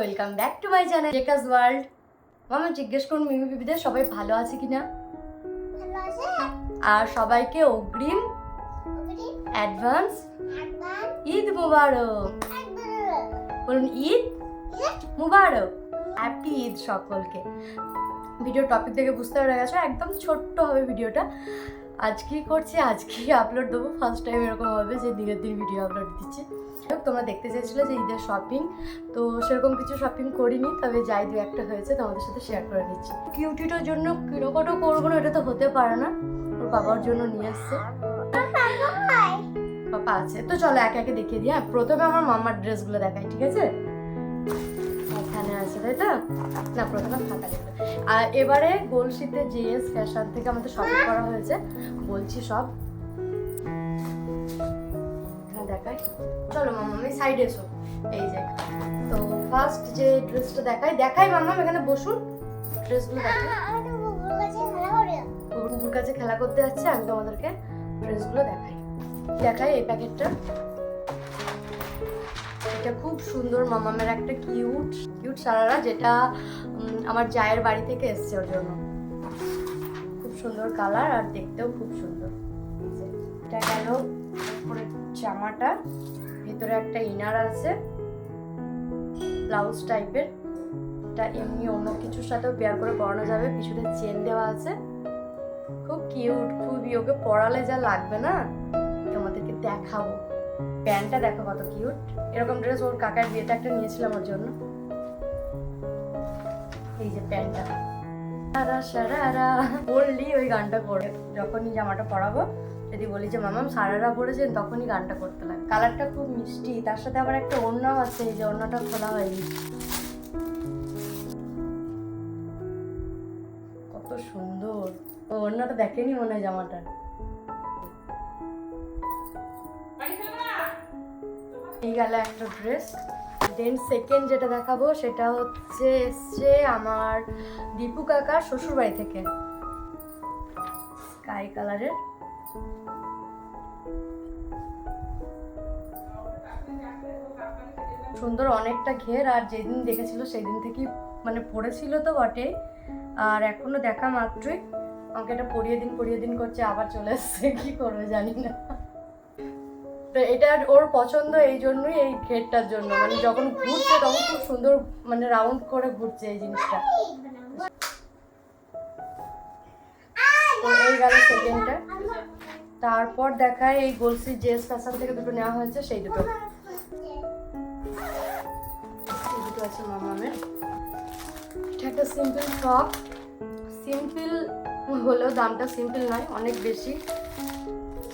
Welcome back to my channel Jhakaas world মামা জিজ্ঞেস করুন মিমি বিবিদের সবাই ভালো আছে কিনা? আর সবাইকে অগ্রিম অ্যাডভান্স ঈদ মুবারক। বলুন ঈদ মুবারক। হ্যাপি ঈদ সকলকে। ভিডিও টপিক থেকে বুঝতে পেরে গেছো একদম ছোট্ট হবে ভিডিওটা। আজকেই করছি, আজকেই আপলোড দেবো। ফার্স্ট টাইম এরকম হবে যে দিনের দিন ভিডিও আপলোড দিচ্ছি। তোমরা দেখতে চেয়েছিলে যে ঈদের শপিং তো সেরকম কিছু শপিং করিনি, তবে যাই দু একটা হয়েছে, তোমাদের সাথে শেয়ার করে নিচ্ছি। কিউটিটার জন্য কিরকটও করব না, এটা তো হতে পারে না। ওর বাবার জন্য নিয়ে এসছে পাপা আছে। তো চলো একে একে দেখিয়ে দিই হ্যাঁ? প্রথমে আমার মামার ড্রেসগুলো দেখাই, ঠিক আছে? এখানে আছে তাই তো? না প্রথমে ফাঁকা দেখবে আর এবারে গোলশিতে জিএস ফ্যাশন থেকে আমাদের শপিং করা হয়েছে। বলছি সব। দেখাই। চলো মামা আমি সাইডে এসো। এই যে। তো ফার্স্ট যে ড্রেসটা দেখাই দেখাই মামা এখানে বসুন। ড্রেসগুলো দেখাই। কুকুর কাছে খেলা করতে যাচ্ছে আমি তোমাদেরকে ড্রেসগুলো দেখাই। দেখাই এই প্যাকেটটা এটা খুব সুন্দর মামামের একটা কিউট কিউট সারারা যেটা আমার জায়ের বাড়ি থেকে এসছে ওর জন্য। খুব সুন্দর কালার আর দেখতেও খুব সুন্দর। এটা গেল উপরের জামাটা, ভেতরে একটা ইনার আছে ব্লাউজ টাইপের এটা এমনি অন্য কিছুর সাথেও পেয়ার করে পরানো যাবে, পিছনে চেন দেওয়া আছে। খুব কিউট খুবই, ওকে পড়ালে যা লাগবে না, তোমাদেরকে দেখাবো। প্যান্টটা দেখো কত কিউট। এরকম ড্রেস ওর কাকার বিয়েতে একটা নিয়েছিলাম ওর জন্য। এই যে প্যান্টটা। সারা সারারা বললি ওই গানটা করে যখনই জামাটা পরাবো, যদি বলি যে, মামাম, সারারা পরেছেন, তখনই গানটা করতে লাগে। কালারটা খুব মিষ্টি। তার সাথে আবার একটা ওড়নাও আছে, এই যে ওড়নাটা খোলা হয়নি। কত সুন্দর। ও, ওড়নাটা দেখেনি মনে হয় জামাটা এই গেল একটা ড্রেস দেন সেকেন্ড যেটা দেখাবো সেটা হচ্ছে এসছে আমার দীপু কাকার শ্বশুর বাড়ি থেকে স্কাই কালারের সুন্দর অনেকটা ঘের, আর যেদিন দেখেছিল সেই দিন থেকেই মানে পড়েছিল তো বটে। আর এখনও দেখা মাত্রই। আমাকে এটা পরিয়ে দিন পরিয়ে দিন করছে, আবার চলে এসছে কি করবে জানি না। এটা ওর পছন্দ এই জন্যই এই ঘেরটার জন্য। মানে যখন ঘুরছে তখন খুব সুন্দর মানে রাউন্ড করে ঘুরছে এই জিনিসটা। এই গেল সেকেন্ডটা তারপর দেখায় এই গোলসি জেস ফ্যাশন থেকে দুটো নেওয়া হয়েছে, সেই দুটো। দুটো আছে মামামের এটা একটা সিম্পল ফ্রক সিম্পল হলেও দামটা সিম্পল নয়, অনেক বেশি।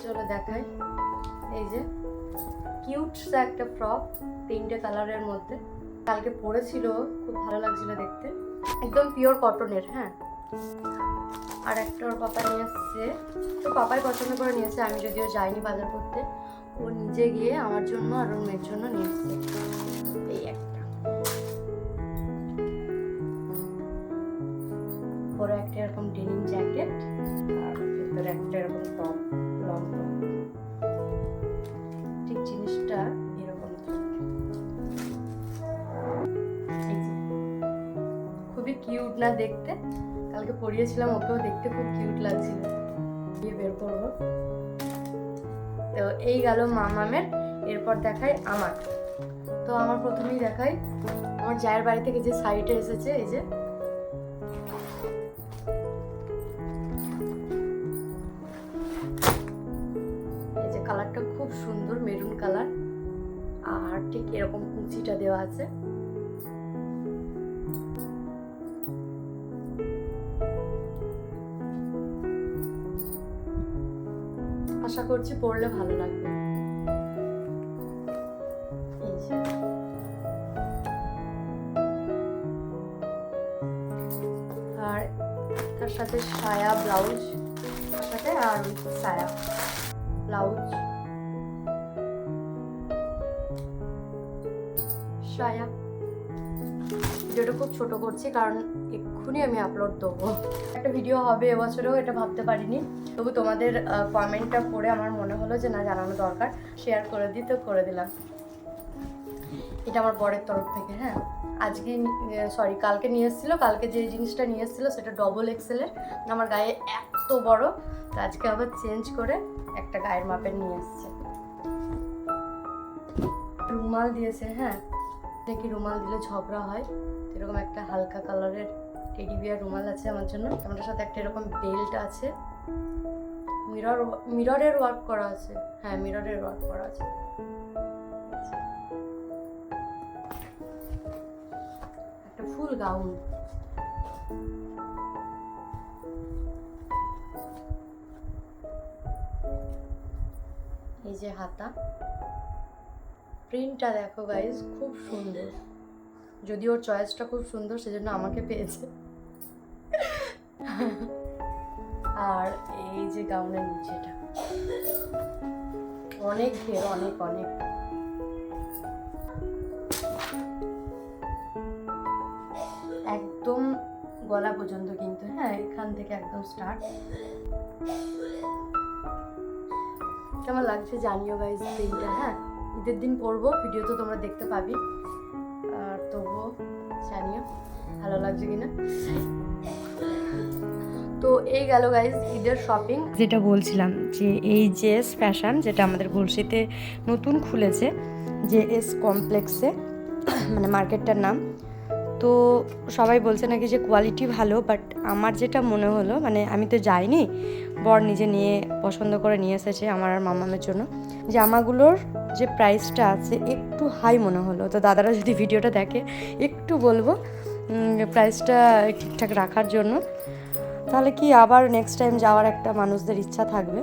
চলো দেখায় এই যে। কিউট একটা ফ্রক তিনটে কালারের মধ্যে। কালকে পরেছিল খুব ভালো লাগছিল দেখতে। একদম পিওর কটনের হ্যাঁ। আর একটা ওর পাপা নিয়ে এসছে। তো পাপাই পছন্দ করে নিয়েছে, আমি যদিও যাইনি বাজার করতে। ও নিজে গিয়ে আমার জন্য আর ওর মেয়ের জন্য নিয়ে এসছে। এই একটা। বড় একটা এরকম ডেনিম জ্যাকেট আর ভেতরে একটা এরকম টপ না দেখতে। কালকে পরিয়েছিলাম ওকেও দেখতে খুব কিউট লাগছিল। দিয়ে বের করব। তো এই গেল মামামের, এরপর দেখাই আমার। তো আমার প্রথমেই দেখাই আমার জায়ের বাড়ি থেকে যে শাড়িটা এসেছে, এই যে। এই যে কালারটা খুব সুন্দর মেরুন কালার আর ঠিক এরকম কুচিটা দেওয়া আছে। আশা করছি, পড়লে ভালো লাগবে। এই যে। আর তার সাথে সায়া ব্লাউজ, তার সাথে আর সায়া ব্লাউজ। সায়া। ভিডিওটা খুব ছোট করছি, কারণ এক্ষুনি আমি আপলোড দেবো। একটা ভিডিও হবে এবছরেও, এটা ভাবতে পারিনি। তবু তোমাদের কমেন্টটা পড়ে আমার মনে হলো যে, না, জানানো দরকার। শেয়ার করে দিই তো, করে দিলাম। এটা আমার বরের তরফ থেকে হ্যাঁ। আজকে সরি কালকে নিয়ে এসেছিল। কালকে যে জিনিসটা নিয়ে এসেছিল, সেটা ডবল এক্সেলের আমার গায়ে এত বড়। তো আজকে আবার চেঞ্জ করে একটা গায়ের মাপের নিয়ে এসছে। রুমাল দিয়েছে হ্যাঁ। দেখি রুমাল দিলে ঝগড়া হয়? এরকম একটা হালকা কালারের টেডি বিয়ার রুমাল আছে আমার জন্য। আমার সাথে একটা এরকম বেল্ট আছে। মিরর মিররের ওয়ার্ক করা আছে। হ্যাঁ মিররের ওয়ার্ক করা আছে। একটা ফুল গাউন এই যে হাতা। প্রিন্টটা দেখো গাইজ খুব সুন্দর। যদি ওর চয়েসটা খুব সুন্দর, সেজন্য আমাকে পেয়েছে। আর এই যে গাউনের নিচেটা। অনেক ঘের, অনেক অনেক। একদম গলা পর্যন্ত কিন্তু হ্যাঁ এখান থেকে একদম স্টার্ট কেমন লাগছে জানিও গাইজ প্রিন্টটা হ্যাঁ? ঈদের দিন পরবো ভিডিও তো তোমরা দেখতে পাবি। আর তবুও জানিও, ভালো লাগছে কিনা? তো এই গেল গাইজ ঈদের শপিং যেটা বলছিলাম যে এই যে ফ্যাশন যেটা আমাদের গুলশিতে নতুন খুলেছে, যে এস কমপ্লেক্সে মানে মার্কেটটার নাম তো সবাই বলছে নাকি যে কোয়ালিটি ভালো বাট আমার যেটা মনে হলো মানে আমি তো যাইনি, বর নিজে নিয়ে পছন্দ করে নিয়ে এসেছে আমার আর মামামের জন্য। জামাগুলোর যে প্রাইসটা আছে একটু হাই মনে হলো। তো দাদারা যদি ভিডিওটা দেখে, একটু বলব প্রাইসটা ঠিকঠাক রাখার জন্য। তাহলে কি আবার নেক্সট টাইম যাওয়ার একটা মানুষদের ইচ্ছা থাকবে?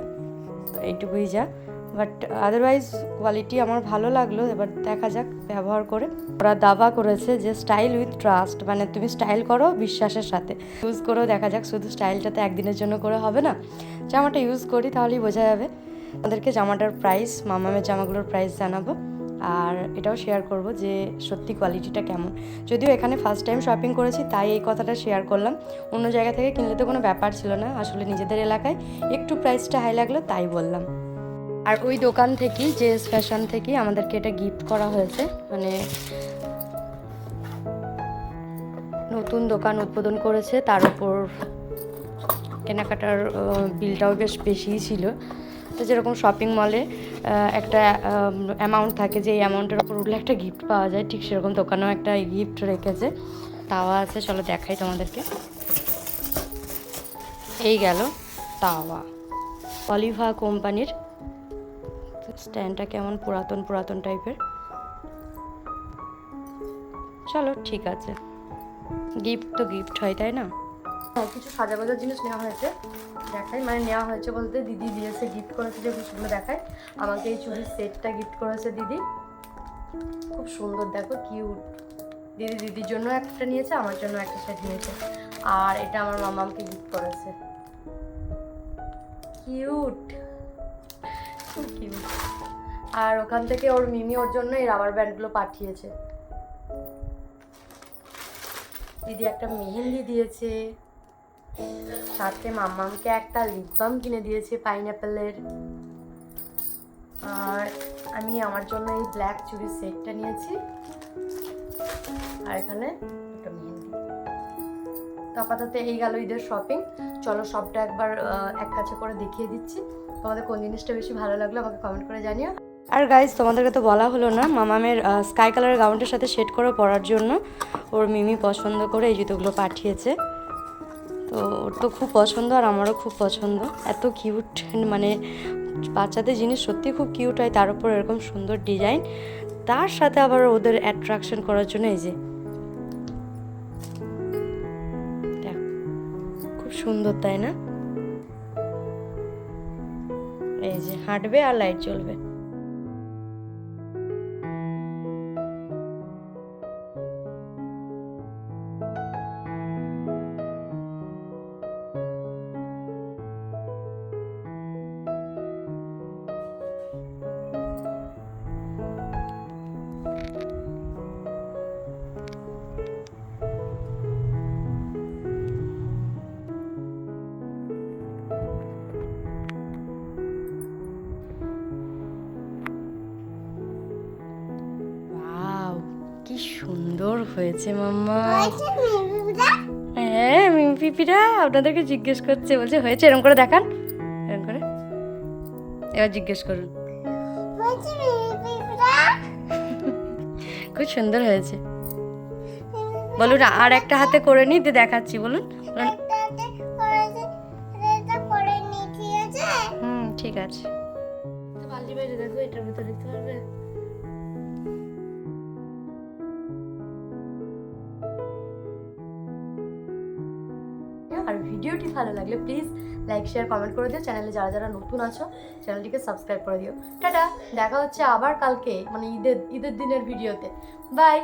তো এইটুকুই যা। বাট আদারওয়াইজ কোয়ালিটি আমার ভালো লাগল, এবার দেখা যাক ব্যবহার করে। ওরা দাবা করেছে যে স্টাইল উইথ ট্রাস্ট মানে তুমি স্টাইল করো বিশ্বাসের সাথে। ইউজ করেও দেখা যাক শুধু স্টাইলটা তো একদিনের জন্য করে হবে না। জামাটা ইউজ করি, তাহলেই বোঝা যাবে। আমাদেরকে জামাটার প্রাইস মামামের জামাগুলোর প্রাইস জানাব। আর এটাও শেয়ার করব যে সত্যি কোয়ালিটিটা কেমন। যদিও এখানে ফার্স্ট টাইম শপিং করেছি, তাই এই কথাটা শেয়ার করলাম। অন্য জায়গা থেকে কিনলে তো কোনো ব্যাপার ছিল না, আসলে নিজেদের এলাকায়। একটু প্রাইসটা হাই লাগল, তাই বললাম। আর ওই দোকান থেকেই যে ফ্যাশন থেকেই আমাদেরকে এটা গিফট করা হয়েছে। মানে নতুন দোকান উদ্বোধন করেছে, তার উপর কেনাকাটার বিলটাও বেশ বেশিই ছিল। তো যেরকম শপিং মলে একটা অ্যামাউন্ট থাকে যে এই অ্যামাউন্টের উপর উঠলে একটা গিফট পাওয়া যায়, ঠিক সেরকম দোকানেও একটা গিফট রেখেছে। তাওয়া আছে, চলো দেখাই তোমাদেরকে। এই গেল তাওয়া। অলিভা কোম্পানির স্ট্যান্ডটা কেমন পুরাতন পুরাতন টাইপের? চলো, ঠিক আছে। গিফট তো গিফট হয়, তাই না? হ্যাঁ কিছু সাজা বাজার জিনিস নেওয়া হয়েছে। দেখাই মানে নেওয়া হয়েছে বলতে দিদি দিয়েছে, গিফট করেছে যে সেগুলো দেখায় আমাকে এই চুড়ির সেটটা গিফট করেছে দিদি। খুব সুন্দর, দেখো, কিউট। দিদি দিদির জন্য একটা নিয়েছে, আমার জন্য একটা সেট নিয়েছে। আর এটা আমার মামা আমাকে গিফট করেছে। কিউট। আর ওখান থেকে ওর মিমি ওর জন্য এই রাবার ব্যান্ডগুলো পাঠিয়েছে। দিদি একটা মেহেন্দি দিয়েছে। সাথে মাম্মামকে একটা লিপ বাম কিনে দিয়েছে পাইনঅ্যাপেলের আর আমি আমার জন্য এই ব্ল্যাক চুড়ির সেটটা নিয়েছি। আর এখানে একটা মেহেন্দি। তো আপাতত এই গেল ঈদের শপিং চলো সবটা একবার এক কাছে করে দেখিয়ে দিচ্ছি। তোমাদের কোন জিনিসটা বেশি ভালো লাগল আমাকে কমেন্ট করে জানিও। আর গাইজ তোমাদেরকে তো বলা হলো না, মামামের স্কাই কালারের গাউনটার সাথে সেট করে পরার জন্য ওর মিমি পছন্দ করে এই জুতোগুলো পাঠিয়েছে। তো ওর তো খুব পছন্দ আর আমারও খুব পছন্দ। এত কিউট মানে বাচ্চাদের জিনিস সত্যি খুব কিউট হয়, তার উপর এরকম সুন্দর ডিজাইন তার সাথে আবার ওদের অ্যাট্রাকশন করার জন্য এই যে খুব সুন্দর, তাই না? এই যে হাঁটবে আর লাইট জ্বলবে। হয়েছে মাম্মা। হ্যাঁ মিমি পিপিরা আপনাদেরকে জিজ্ঞেস করছে বলছে হয়েছে? এরকম করে দেখান। এরকম করে। এবার জিজ্ঞেস করুন। খুব সুন্দর হয়েছে। বলুন আর একটা হাতে করে নিই দিয়ে দেখাচ্ছি বলুন। হুম ঠিক আছে। বালতি বাইরে দেখো এটার ভিতরে দেখতে পারবে? ভিডিওটি ভালো লাগলে প্লিজ লাইক শেয়ার কমেন্ট করে দিও। চ্যানেলে যারা যারা নতুন আছো, চ্যানেলটিকে সাবস্ক্রাইব করে দিও। টাটা! দেখা হচ্ছে আবার কালকে মানে ঈদের ঈদের দিনের ভিডিওতে। বাই